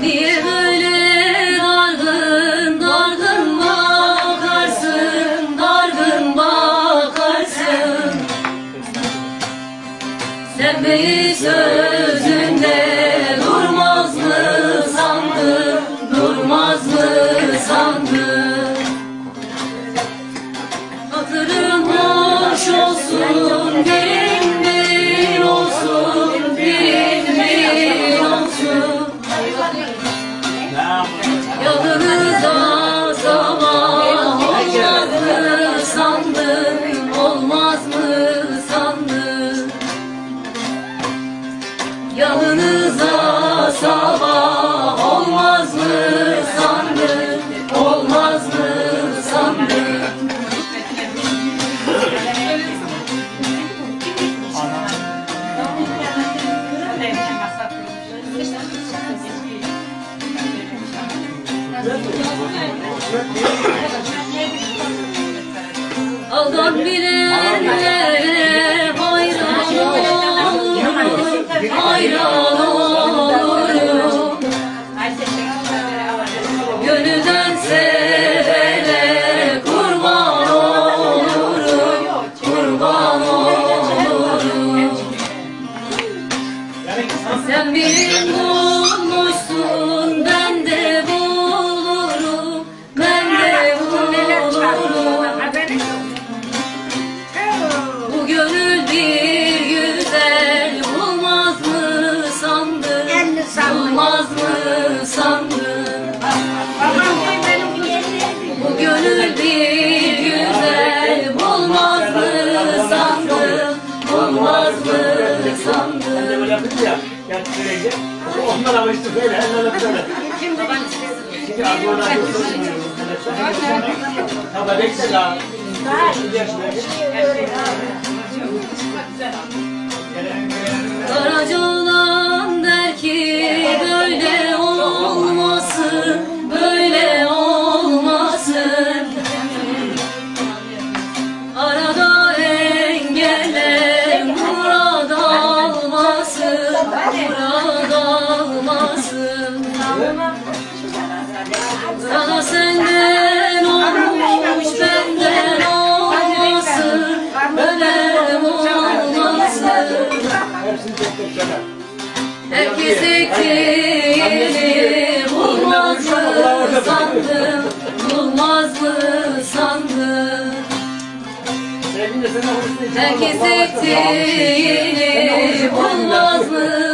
Niye böyle dargın dargın bakarsın dargın bakarsın. Sen beni sözünde durmaz mı sandın durmaz mı sandın? Hatırım hoş olsun birin Yanınıza sabah olmaz mı sandın, olmaz mı sandın? Yanınıza sabah olmaz mı Aldan bilenlere hayran olurum, hayran olurum. Gönülden Bu gönül bir güzel bulmaz mı sandın? Bulmaz mı sandın? Bu gönül bir güzel bulmaz mı sandın? Bulmaz mı sandın? Böyle. Eller böyle. 老拜这是在啊你这 Hepsini tek tek söyle. Herkes ektiğini bulmaz mı sandın, bulmaz mı sandın? Sevgili de sana hoş değil. Herkes ektiğini bulmaz mı